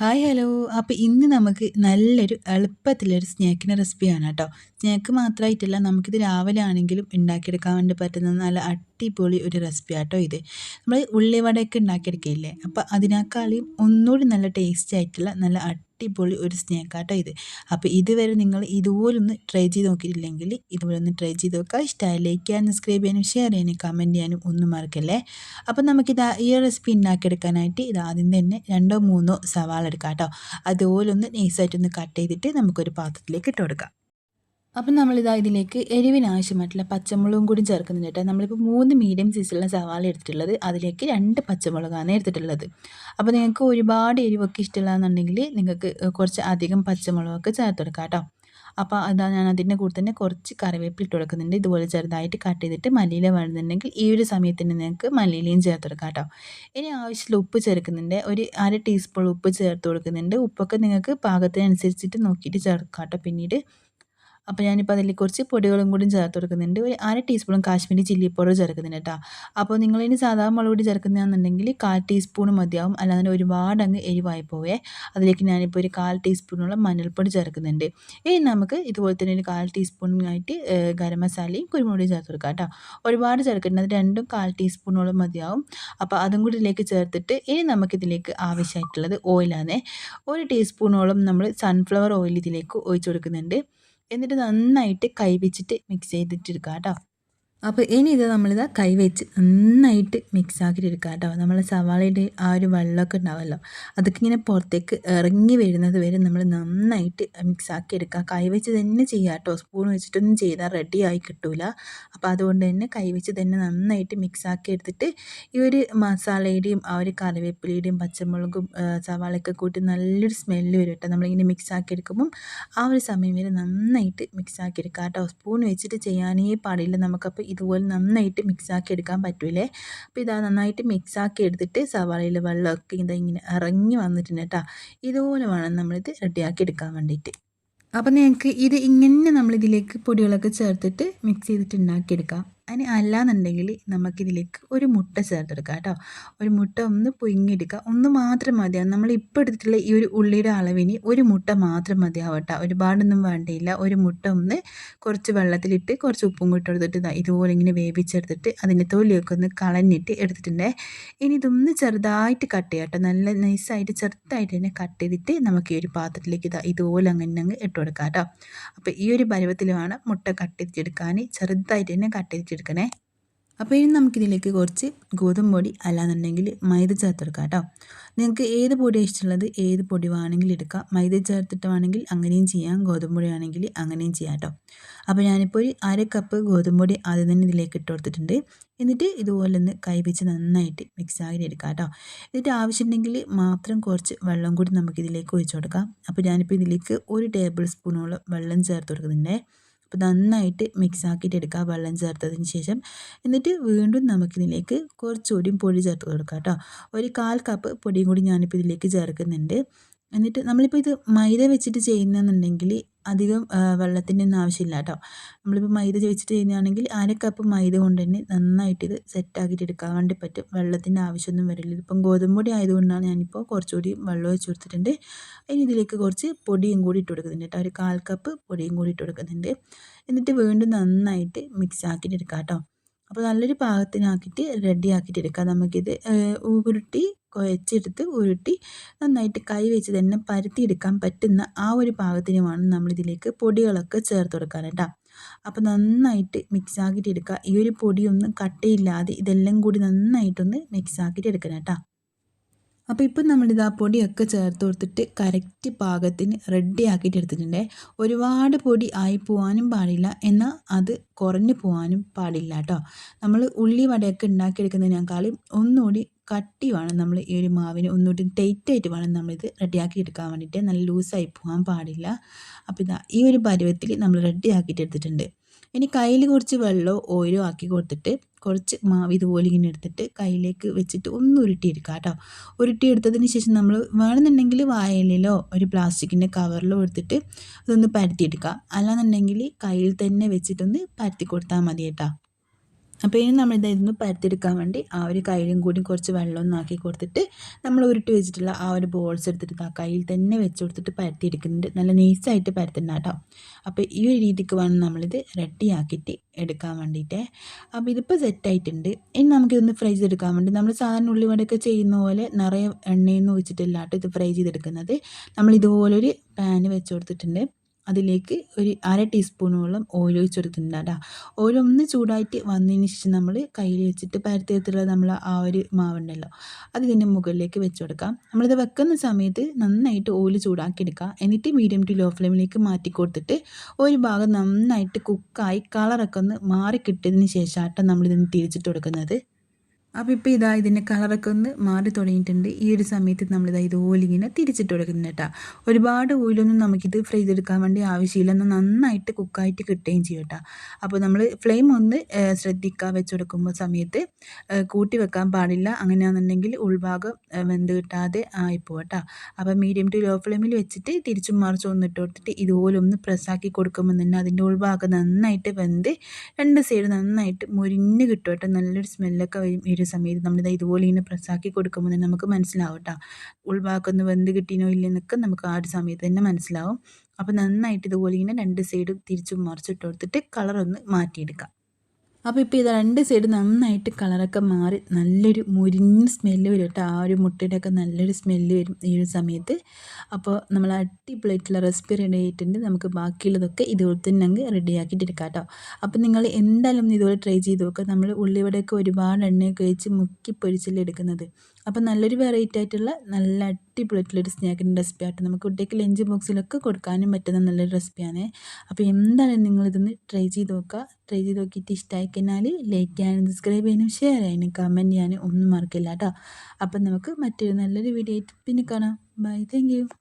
Hi hello അപ്പോൾ ഇന്ന് നമുക്ക് നല്ലൊരു എളുപ്പത്തിലൊരു സ്നാക്കിന്റെ റെസിപ്പിയാണ് കേട്ടോ. സ്നാക്ക് മാത്രമായിട്ടല്ല നമുക്കിത് രാവിലെ ആണെങ്കിലും ഉണ്ടാക്കിയെടുക്കാൻ വേണ്ടി പറ്റുന്ന നല്ല അടിപൊളി ഒരു റെസിപ്പി ആട്ടോ ഇത്. നമ്മൾ ഉള്ളിവടയൊക്കെ ഉണ്ടാക്കിയെടുക്കില്ലേ? അപ്പോൾ അതിനേക്കാളും ഒന്നുകൂടി നല്ല ടേസ്റ്റി ആയിട്ടുള്ള നല്ല അടിപൊളി ഒരു സ്നാക്കാട്ടോ ഇത്. അപ്പോൾ ഇതുവരെ നിങ്ങൾ ഇതുപോലൊന്ന് ട്രൈ ചെയ്ത് നോക്കിയിട്ടില്ലെങ്കിൽ ഇതുപോലെ ഒന്ന് ട്രൈ ചെയ്ത് നോക്കുക. ഇഷ്ടമായി ലൈക്ക് ചെയ്യാനും സബ്സ്ക്രൈബ് ചെയ്യാനും ഷെയർ ചെയ്യാനും കമന്റ് ചെയ്യാനും ഒന്നും മറക്കല്ലേ? അപ്പോൾ നമുക്കിത് ഈ റെസിപ്പി ഉണ്ടാക്കിയെടുക്കാനായിട്ട് ഇത് ആദ്യം തന്നെ രണ്ടോ മൂന്നോ സവാള എടുക്കാം കേട്ടോ. അതുപോലൊന്ന് നൈസായിട്ടൊന്ന് കട്ട് ചെയ്തിട്ട് നമുക്കൊരു പാത്രത്തിലേക്ക് ഇട്ട് കൊടുക്കാം. അപ്പം നമ്മളിതാ ഇതിലേക്ക് എരിവിന് ആവശ്യമായിട്ടുള്ള പച്ചമുളകും കൂടി ചേർക്കുന്നുണ്ട് കേട്ടോ. നമ്മളിപ്പോൾ മൂന്ന് മീഡിയം സൈസിലുള്ള സവാള എടുത്തിട്ടുള്ളത്. അതിലേക്ക് രണ്ട് പച്ചമുളകാണ് എടുത്തിട്ടുള്ളത്. അപ്പോൾ നിങ്ങൾക്ക് ഒരുപാട് എരിവൊക്കെ ഇഷ്ടമില്ലാന്നുണ്ടെങ്കിൽ നിങ്ങൾക്ക് കുറച്ച് അധികം പച്ചമുളകൊക്കെ ചേർത്ത് കൊടുക്കാം കേട്ടോ. അപ്പോൾ അതാ ഞാൻ അതിന്റെ കൂടെ തന്നെ കുറച്ച് കറിവേപ്പില ഇട്ട് കൊടുക്കുന്നുണ്ട്. ഇതുപോലെ ചെറുതായിട്ട് കട്ട് ചെയ്തിട്ട് മല്ലിയില വേണമെന്നുണ്ടെങ്കിൽ ഈ ഒരു സമയത്തിന് നിങ്ങൾക്ക് മല്ലിയിലയും ചേർത്ത് കൊടുക്കാം കേട്ടോ. ഇനി ആവശ്യമുള്ള ഉപ്പ് ചേർക്കുന്നുണ്ട്. ഒരു അര ടീസ്പൂൺ ഉപ്പ് ചേർത്ത് കൊടുക്കുന്നുണ്ട്. ഉപ്പൊക്കെ നിങ്ങൾക്ക് പാകത്തിനനുസരിച്ചിട്ട് നോക്കിയിട്ട് ചേർക്കാം കേട്ടോ. പിന്നീട് അപ്പോൾ ഞാനിപ്പോൾ അതിൽ കുറച്ച് പൊടികളും കൂടി ചേർത്ത് കൊടുക്കുന്നുണ്ട്. ഒരു അര ടീസ്പൂൺ കാശ്മീരി ചില്ലി പൗഡർ ചേർക്കുന്നുണ്ട് കേട്ടോ. അപ്പോൾ നിങ്ങളിനി സാധാരണ മുളക് പൊടി ചേർക്കുന്നതാണെന്നുണ്ടെങ്കിൽ കാൽ ടീസ്പൂൺ മതിയാവും. അല്ലാതെ ഒരുപാട് അങ്ങ് എരിവായി പോവേ. അതിലേക്ക് ഞാനിപ്പോൾ ഒരു കാൽ ടീസ്പൂണോളം മഞ്ഞൾപ്പൊടി ചേർക്കുന്നുണ്ട്. ഇനി നമുക്ക് ഇതുപോലെ തന്നെ ഒരു കാൽ ടീസ്പൂണായിട്ട് ഗരം മസാലയും കുരുമുളകും ചേർത്ത് കൊടുക്കാം കേട്ടോ. ഒരുപാട് ചേർക്കേണ്ടത് രണ്ടും കാൽ ടീസ്പൂണോളം മതിയാവും. അപ്പോൾ അതും കൂടി ഇതിലേക്ക് ചേർത്തിട്ട് ഇനി നമുക്കിതിലേക്ക് ആവശ്യമായിട്ടുള്ളത് ഓയിലാണ് ഒരു ടീസ്പൂണോളം നമ്മൾ സൺഫ്ലവർ ഓയിൽ ഇതിലേക്ക് ഒഴിച്ചു കൊടുക്കുന്നുണ്ട്. എന്നിട്ട് നന്നായിട്ട് കൈ വെച്ചിട്ട് മിക്സ് ചെയ്തിട്ടെടുക്കുക കേട്ടോ അപ്പോൾ ഇനി ഇത് നമ്മളിത് കൈവച്ച് നന്നായിട്ട് മിക്സ് ആക്കിയിട്ട് എടുക്കുക കേട്ടോ. നമ്മൾ സവാളയുടെ ആ ഒരു വെള്ളമൊക്കെ ഉണ്ടാവുമല്ലോ അതൊക്കെ ഇങ്ങനെ പുറത്തേക്ക് ഇറങ്ങി വരുന്നത് വരെ നമ്മൾ നന്നായിട്ട് മിക്സ് ആക്കി എടുക്കുക കൈ വെച്ച് തന്നെ ചെയ്യുക കേട്ടോ. സ്പൂൺ വെച്ചിട്ടൊന്നും ചെയ്താൽ റെഡി ആയി കിട്ടൂല. അപ്പോൾ അതുകൊണ്ട് തന്നെ കൈവച്ച് തന്നെ നന്നായിട്ട് മിക്സ് ആക്കി എടുത്തിട്ട് ഈ ഒരു മസാലയുടെയും ആ ഒരു കറിവേപ്പിലയുടെയും പച്ചമുളകും സവാളയൊക്കെ കൂട്ടി നല്ലൊരു സ്മെല്ല് വരും കേട്ടോ. നമ്മളിങ്ങനെ മിക്സ് ആക്കി എടുക്കുമ്പം ആ ഒരു സമയം വരെ നന്നായിട്ട് മിക്സ് ആക്കി എടുക്കുക കേട്ടോ. സ്പൂൺ വെച്ചിട്ട് ചെയ്യാനേ പാടില്ല. നമുക്കപ്പോൾ ഇതുപോലെ നന്നായിട്ട് മിക്സാക്കി എടുക്കാൻ പറ്റൂലേ അപ്പോൾ ഇതാ നന്നായിട്ട് മിക്സാക്കി എടുത്തിട്ട് സവാളയിൽ വെള്ളമൊക്കെ ഇങ്ങനെ ഇറങ്ങി വന്നിട്ടുണ്ട് കേട്ടോ. ഇതുപോലെ വേണം നമ്മളിത് റെഡിയാക്കി എടുക്കാൻ വേണ്ടിയിട്ട്. അപ്പോൾ നിങ്ങൾക്ക് ഇത് ഇങ്ങനെ നമ്മളിതിലേക്ക് പൊടികളൊക്കെ ചേർത്തിട്ട് മിക്സ് ചെയ്തിട്ട് ഉണ്ടാക്കിയെടുക്കാം. അതിന് അല്ലാന്നുണ്ടെങ്കിൽ നമുക്കിതിലേക്ക് ഒരു മുട്ട ചേർത്തെടുക്കാം കേട്ടോ. ഒരു മുട്ട ഒന്ന് പുഴുങ്ങിയെടുക്കുക. ഒന്ന് മാത്രം മതിയാവും. നമ്മൾ ഇപ്പോൾ എടുത്തിട്ടുള്ള ഈ ഒരു ഉള്ളിയുടെ അളവിന് ഒരു മുട്ട മാത്രം മതിയാവും കേട്ടോ. ഒരുപാടൊന്നും വേണ്ടിയില്ല. ഒരു മുട്ട ഒന്ന് കുറച്ച് വെള്ളത്തിലിട്ട് കുറച്ച് ഉപ്പും കൂട്ടി എടുത്തിട്ട് ഇതുപോലെ ഇങ്ങനെ വേവിച്ചെടുത്തിട്ട് അതിന്റെ തൊലിയൊക്കെ ഒന്ന് കളഞ്ഞിട്ട് എടുത്തിട്ടുണ്ട്. ഇനി ഇതൊന്ന് ചെറുതായിട്ട് കട്ട് ചെയ്യാം കേട്ടോ. നല്ല നൈസായിട്ട് ചെറുതായിട്ട് തന്നെ കട്ട് ചെയ്തിട്ട് നമുക്ക് ഈ ഒരു പാത്രത്തിലേക്ക് ഇതാ ഇതുപോലെ അങ്ങനെ അങ്ങ് ഇട്ട് കൊടുക്കാം കേട്ടോ. അപ്പോൾ ഈ ഒരു പരുവത്തിൽ വേണം മുട്ട കട്ട് ചെയ്തെടുക്കാൻ. ചെറുതായിട്ട് തന്നെ കട്ട് ചെയ്തിട്ട് എടുക്കണേ. അപ്പോൾ ഇനി നമുക്കിതിലേക്ക് കുറച്ച് ഗോതമ്പ് പൊടി അല്ലാന്നുണ്ടെങ്കിൽ മൈദ ചേർത്തെടുക്കാം കേട്ടോ. നിങ്ങൾക്ക് ഏത് പൊടിയാണ് ഇഷ്ടമുള്ളത് ഏത് പൊടി വേണമെങ്കിലും എടുക്കാം. മൈദ ചേർത്തിട്ട് വേണമെങ്കിൽ അങ്ങനെയും ചെയ്യാം ഗോതമ്പ് പൊടി ആണെങ്കിൽ അങ്ങനെയും ചെയ്യാം കേട്ടോ. അപ്പോൾ ഞാനിപ്പോൾ ഒരു അര കപ്പ് ഗോതമ്പ് പൊടി ആദ്യം തന്നെ ഇതിലേക്ക് ഇട്ട് കൊടുത്തിട്ടുണ്ട്. എന്നിട്ട് ഇതുപോലെ ഒന്ന് കൈവച്ച് നന്നായിട്ട് മിക്സ് ആക്കി എടുക്കാം കേട്ടോ. എന്നിട്ട് ആവശ്യമുണ്ടെങ്കിൽ മാത്രം കുറച്ച് വെള്ളം കൂടി നമുക്കിതിലേക്ക് ഒഴിച്ചു കൊടുക്കാം. അപ്പോൾ ഞാനിപ്പോൾ ഇതിലേക്ക് ഒരു ടേബിൾ സ്പൂണോളം വെള്ളം ചേർത്ത് കൊടുക്കുന്നുണ്ട്. അപ്പോൾ നന്നായിട്ട് മിക്സ് ആക്കിയിട്ട് എടുക്കുക. വെള്ളം ചേർത്തതിന് ശേഷം എന്നിട്ട് വീണ്ടും നമുക്കിതിലേക്ക് കുറച്ചുകൂടി പൊടി ചേർത്ത് കൊടുക്കാം കേട്ടോ. ഒരു കാൽ കപ്പ് പൊടിയും കൂടി ഞാനിപ്പോൾ ഇതിലേക്ക് ചേർക്കുന്നുണ്ട്. എന്നിട്ട് നമ്മളിപ്പോൾ ഇത് മൈദ വെച്ചിട്ട് ചെയ്യുന്നതെന്നുണ്ടെങ്കിൽ അധികം വെള്ളത്തിന്റെ ഒന്നും ആവശ്യമില്ല കേട്ടോ. നമ്മളിപ്പോൾ മൈദ ചോദിച്ചിട്ട് ചെയ്യുന്നതാണെങ്കിൽ അര കപ്പ് മൈദ കൊണ്ട് തന്നെ നന്നായിട്ട് ഇത് സെറ്റാക്കിയിട്ട് എടുക്കാൻ വേണ്ടി പറ്റും. വെള്ളത്തിന്റെ ആവശ്യമൊന്നും വരില്ല. ഇപ്പം ഗോതമ്പ് പൊടി ആയതുകൊണ്ടാണ് ഞാനിപ്പോൾ കുറച്ചുകൂടി വെള്ളം ഒഴിച്ച് കൊടുത്തിട്ടുണ്ട്. അതിന് ഇതിലേക്ക് കുറച്ച് പൊടിയും കൂടി ഇട്ട് കൊടുക്കുന്നുണ്ട് കേട്ടോ. ഒരു കാൽ കപ്പ് പൊടിയും കൂടി ഇട്ട് കൊടുക്കുന്നുണ്ട്. എന്നിട്ട് വീണ്ടും നന്നായിട്ട് മിക്സ് ആക്കിയിട്ട് എടുക്കാം കേട്ടോ. അപ്പോൾ നല്ലൊരു പാകത്തിനാക്കിയിട്ട് റെഡി ആക്കിയിട്ട് എടുക്കാം. നമുക്കിത് ഉരുട്ടി കുഴച്ചെടുത്ത് ഉരുട്ടി നന്നായിട്ട് കൈ വെച്ച് തന്നെ പരത്തിയെടുക്കാൻ പറ്റുന്ന ആ ഒരു പാകത്തിന് വേണം നമ്മളിതിലേക്ക് പൊടികളൊക്കെ ചേർത്ത് കൊടുക്കാൻ കേട്ടോ. അപ്പോൾ നന്നായിട്ട് മിക്സ് ആക്കിയിട്ട് എടുക്കുക. ഈ ഒരു പൊടിയൊന്നും കട്ടയില്ലാതെ ഇതെല്ലാം കൂടി നന്നായിട്ടൊന്ന് മിക്സ് ആക്കിയിട്ട് എടുക്കണം കേട്ടോ. അപ്പോൾ ഇപ്പം നമ്മളിത് ആ പൊടിയൊക്കെ ചേർത്ത് കൊടുത്തിട്ട് കറക്റ്റ് പാകത്തിന് റെഡി ആക്കിയിട്ട് എടുത്തിട്ടുണ്ട്. ഒരുപാട് പൊടി ആയി പോകാനും പാടില്ല. എന്നാൽ അത് കുറഞ്ഞു പോകാനും പാടില്ല കേട്ടോ നമ്മൾ ഉള്ളി വടയൊക്കെ ഉണ്ടാക്കിയെടുക്കുന്നതിനേക്കാളും ഒന്നുകൂടി കട്ടി വേണം നമ്മൾ ഈ ഒരു മാവിന്. ഒന്നുകൂടി ടൈറ്റായിട്ട് വേണം നമ്മളിത് റെഡിയാക്കി എടുക്കാൻ വേണ്ടിയിട്ട്. നല്ല ലൂസായി പോകാൻ പാടില്ല. അപ്പോൾ ഇതാ ഈ ഒരു പരുവത്തിൽ നമ്മൾ റെഡി ആക്കിയിട്ട് എടുത്തിട്ടുണ്ട്. ഇനി കയ്യിൽ കുറച്ച് വെള്ളമോ ഓയിലോ ആക്കി കൊടുത്തിട്ട് കുറച്ച് മാവ് ഇതുപോലെ ഇങ്ങനെ എടുത്തിട്ട് കയ്യിലേക്ക് വെച്ചിട്ട് ഒന്ന് ഉരുട്ടിയെടുക്കുക കേട്ടോ. ഉരുട്ടിയെടുത്തതിന് ശേഷം നമ്മൾ വേണമെന്നുണ്ടെങ്കിൽ വായലിലോ ഒരു പ്ലാസ്റ്റിക്കിന്റെ കവറിലോ എടുത്തിട്ട് അതൊന്ന് പരത്തിയെടുക്കുക. അല്ലാന്നുണ്ടെങ്കിൽ കയ്യിൽ തന്നെ വെച്ചിട്ടൊന്ന് പരത്തി കൊടുത്താൽ മതി കേട്ടോ. അപ്പോൾ ഇനി നമ്മൾ ഇതായിരുന്നു പരത്തിയെടുക്കാൻ വേണ്ടി ആ ഒരു കയ്യിലും കൂടി കുറച്ച് വെള്ളം ആക്കി കൊടുത്തിട്ട് നമ്മൾ ഉരുട്ടി വെച്ചിട്ടുള്ള ആ ഒരു ബോൾസ് എടുത്തിട്ട് ആ കയ്യിൽ തന്നെ വെച്ച് കൊടുത്തിട്ട് പരത്തിയെടുക്കുന്നുണ്ട്. നല്ല നൈസായിട്ട് പരത്തണ്ട കേട്ടോ. അപ്പോൾ ഈ ഒരു രീതിക്ക് വേണം നമ്മളിത് റെഡിയാക്കിയിട്ട് എടുക്കാൻ വേണ്ടിയിട്ടേ. അപ്പോൾ ഇതിപ്പോൾ സെറ്റായിട്ടുണ്ട് ഇനി നമുക്കിതൊന്ന് ഫ്രൈ ചെയ്തെടുക്കാൻ വേണ്ടി നമ്മൾ സാധാരണ ഉള്ളിവടയൊക്കെ ചെയ്യുന്ന പോലെ നിറയെ എണ്ണയൊന്നും ഒഴിച്ചിട്ടില്ല ഇത് ഫ്രൈ ചെയ്തെടുക്കുന്നത്. നമ്മൾ ഇതുപോലൊരു പാന് വെച്ച് കൊടുത്തിട്ടുണ്ട്. അതിലേക്ക് ഒരു അര ടീസ്പൂണോളം ഓയിൽ ഒഴിച്ച് കൊടുക്കുന്നുണ്ട് കേട്ടോ. ഓയിൽ ഒന്ന് ചൂടായിട്ട് വന്നതിന് ശേഷം നമ്മൾ കയ്യിൽ വെച്ചിട്ട് പരത്തി നമ്മൾ ആ ഒരു മാവുണ്ടല്ലോ അത് ഇതിന്റെ മുകളിലേക്ക് വെച്ച് കൊടുക്കാം. നമ്മളിത് വെക്കുന്ന സമയത്ത് നന്നായിട്ട് ഓയിൽ ചൂടാക്കി എടുക്കുക എന്നിട്ട് മീഡിയം ടു ലോ ഫ്ലെയിമിലേക്ക് മാറ്റി കൊടുത്തിട്ട് ഒരു ഭാഗം നന്നായിട്ട് കുക്കായി കളറൊക്കെ ഒന്ന് മാറി കിട്ടിയതിന് ശേഷമാട്ടോ നമ്മളിതിന് തിരിച്ചിട്ട് കൊടുക്കുന്നത്. അപ്പോൾ ഇപ്പോൾ ഇതാ ഇതിന്റെ കളറൊക്കെ ഒന്ന് മാറി തുടങ്ങിയിട്ടുണ്ട്. ഈ ഒരു സമയത്ത് നമ്മളിതാ ഇത് ഓയിലിങ്ങനെ തിരിച്ചിട്ട് കൊടുക്കുന്നു കേട്ടോ. ഒരുപാട് ഓയിലൊന്നും നമുക്കിത് ഫ്രൈ ചെയ്തെടുക്കാൻ വേണ്ടി ആവശ്യമില്ല. എന്ന് നന്നായിട്ട് കുക്കായിട്ട് കിട്ടുകയും ചെയ്യും കേട്ടോ. അപ്പോൾ നമ്മൾ ഫ്ലെയിം ഒന്ന് ശ്രദ്ധിക്കുക വെച്ച് കൊടുക്കുമ്പോൾ സമയത്ത് കൂട്ടി വെക്കാൻ പാടില്ല. അങ്ങനെയാണെന്നുണ്ടെങ്കിൽ ഉൾഭാഗം വെന്ത് കിട്ടാതെ ആയിപ്പോ കേട്ടോ. അപ്പോൾ മീഡിയം ടു ലോ ഫ്ലെയിമിൽ വെച്ചിട്ട് തിരിച്ചും മറിച്ചും ഒന്ന് ഇട്ട് കൊടുത്തിട്ട് ഇതുപോലെ ഒന്ന് പ്രസ്സാക്കി കൊടുക്കുമ്പോൾ തന്നെ അതിന്റെ ഉൾഭാഗം നന്നായിട്ട് വെന്ത് രണ്ട് സൈഡ് നന്നായിട്ട് മുരിഞ്ഞ് കിട്ടും കേട്ടോ. നല്ലൊരു സ്മെല്ലൊക്കെ വരും ഒരു സമയത്ത് നമ്മളിത് ഇതുപോലെ ഇങ്ങനെ പ്രസ്സാക്കി കൊടുക്കുമ്പോൾ തന്നെ നമുക്ക് മനസ്സിലാവും കേട്ടോ വെന്ത് കിട്ടിയോ ഇല്ലെന്നൊക്കെ നമുക്ക് ആ ഒരു സമയത്ത് തന്നെ മനസ്സിലാവും. അപ്പോൾ നന്നായിട്ട് ഇതുപോലെ ഇങ്ങനെ രണ്ട് സൈഡും തിരിച്ചും മറിച്ചിട്ട് കൊടുത്തിട്ട് കളറൊന്ന് മാറ്റിയെടുക്കാം. അപ്പോൾ ഇപ്പോൾ ഇത് രണ്ട് സൈഡ് നന്നായിട്ട് കളറൊക്കെ മാറി നല്ലൊരു മുരിഞ്ഞ സ്മെല്ല് വരും കേട്ടോ. ആ ഒരു മുട്ടയുടെയൊക്കെ നല്ലൊരു സ്മെല്ല് വരും ഈ ഒരു സമയത്ത്. അപ്പോൾ നമ്മൾ അടിപൊളിയായിട്ടുള്ള റെസിപ്പി റെഡി ആയിട്ടുണ്ട്. നമുക്ക് ബാക്കിയുള്ളതൊക്കെ ഇതുപോലെ തന്നെ അങ്ങ് റെഡിയാക്കിയിട്ട് എടുക്കാം കേട്ടോ. അപ്പോൾ നിങ്ങൾ എന്തായാലും ഇതുപോലെ ട്രൈ ചെയ്ത് നോക്കുക നമ്മൾ ഉള്ളിവടയൊക്കെ ഒരുപാട് എണ്ണയൊക്കെ വെച്ച് മുക്കി പൊരിച്ചല്ലേ എടുക്കുന്നത്. അപ്പോൾ നല്ലൊരു വെറൈറ്റി ആയിട്ടുള്ള നല്ല അടിപൊളിയായിട്ടുള്ളൊരു സ്നാക്കിന്റെ റെസിപ്പി ആയിട്ട് നമുക്ക് കുട്ടിക്ക് ലഞ്ച് ബോക്സിലൊക്കെ കൊടുക്കാനും പറ്റുന്ന നല്ലൊരു റെസിപ്പിയാണ് അപ്പോൾ എന്തായാലും നിങ്ങളിതൊന്ന് ട്രൈ ചെയ്ത് നോക്കുക. ട്രൈ ചെയ്ത് നോക്കിയിട്ട് ഇഷ്ടമായി കഴിഞ്ഞാൽ ലൈക്ക് ചെയ്യാനും സബ്സ്ക്രൈബ് ചെയ്യാനും ഷെയർ ചെയ്യാനും കമന്റ് ചെയ്യാനും ഒന്നും മറക്കില്ല കേട്ടോ അപ്പം നമുക്ക് മറ്റൊരു നല്ലൊരു വീഡിയോ ആയിട്ട് പിന്നെ കാണാം. Bye thank